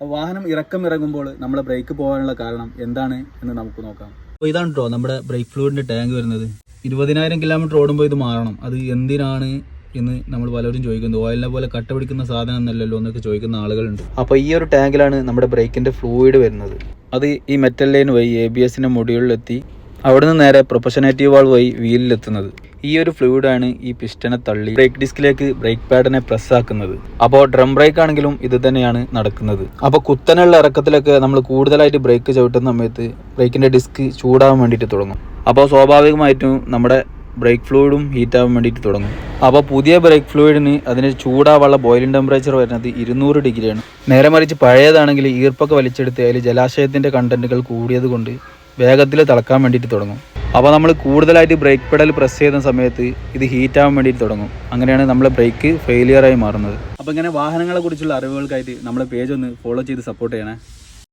അപ്പോൾ വാഹനം ഇറക്കം ഇറങ്ങുമ്പോൾ നമ്മൾ ബ്രേക്ക് പോകാനുള്ള കാരണം എന്താണ് എന്ന് നമുക്ക് നോക്കാം. അപ്പോൾ ഇതാണ് കേട്ടോ നമ്മുടെ ബ്രേക്ക് ഫ്ലൂയിഡിന്റെ ടാങ്ക് വരുന്നത്. ഇരുപതിനായിരം കിലോമീറ്റർ ഓടുമ്പോൾ ഇത് മാറണം. അത് എന്തിനാണ് എന്ന് നമ്മൾ പലരും ചോദിക്കുന്നത് ഓയിലിനെ പോലെ കട്ട പിടിക്കുന്ന സാധനം എന്നല്ലല്ലോ എന്നൊക്കെ ചോദിക്കുന്ന ആളുകളുണ്ട്. അപ്പോൾ ഈ ഒരു ടാങ്കിലാണ് നമ്മുടെ ബ്രേക്കിന്റെ ഫ്ലൂയിഡ് വരുന്നത്. അത് ഈ മെറ്റൽ ലൈൻ വഴി എ ബി എസിന്റെ മുടികളിലെത്തി അവിടെ നിന്ന് നേരെ പ്രൊപ്പഷനേറ്റീവ് വാൾ വഴി വീലിലെത്തുന്നത് ഈ ഒരു ആണ് ഈ പിസ്റ്റനെ തള്ളി ബ്രേക്ക് ഡിസ്കിലേക്ക് ബ്രേക്ക് പാഡിനെ പ്രസ് ആക്കുന്നത്. അപ്പോൾ ഡ്രം ബ്രേക്ക് ആണെങ്കിലും ഇത് തന്നെയാണ് നടക്കുന്നത്. അപ്പോൾ കുത്തനുള്ള ഇറക്കത്തിലൊക്കെ നമ്മൾ കൂടുതലായിട്ട് ബ്രേക്ക് ചവിട്ടുന്ന സമയത്ത് ബ്രേക്കിന്റെ ഡിസ്ക് ചൂടാവാൻ വേണ്ടിയിട്ട് തുടങ്ങും. അപ്പോൾ സ്വാഭാവികമായിട്ടും നമ്മുടെ ബ്രേക്ക് ഫ്ലൂയിഡും ഹീറ്റ് ആവാൻ വേണ്ടിയിട്ട് തുടങ്ങും. അപ്പോൾ പുതിയ ബ്രേക്ക് ഫ്ലൂയിഡിന് അതിന് ചൂടാവുള്ള ബോയിലിംഗ് ടെമ്പറേച്ചർ വരുന്നത് ഇരുന്നൂറ് ഡിഗ്രിയാണ്. നേരെ മറിച്ച് പഴയതാണെങ്കിൽ ഈർപ്പൊക്കെ വലിച്ചെടുത്ത് അതിൽ ജലാശയത്തിന്റെ കണ്ടന്റുകൾ കൂടിയത് കൊണ്ട് വേഗത്തിൽ തിളക്കാൻ വേണ്ടിയിട്ട് തുടങ്ങും. അപ്പോൾ നമ്മൾ കൂടുതലായിട്ട് ബ്രേക്ക് പെഡൽ പ്രസ് ചെയ്യുന്ന സമയത്ത് ഇത് ഹീറ്റ് ആവാൻ വേണ്ടിയിട്ട് തുടങ്ങും. അങ്ങനെയാണ് നമ്മളെ ബ്രേക്ക് ഫെയിലിയറായി മാറുന്നത്. അപ്പോൾ ഇങ്ങനെ വാഹനങ്ങളെ കുറിച്ചുള്ള അറിവുകൾക്കായിട്ട് നമ്മളെ പേജ് ഒന്ന് ഫോളോ ചെയ്ത് സപ്പോർട്ട് ചെയ്യണേ.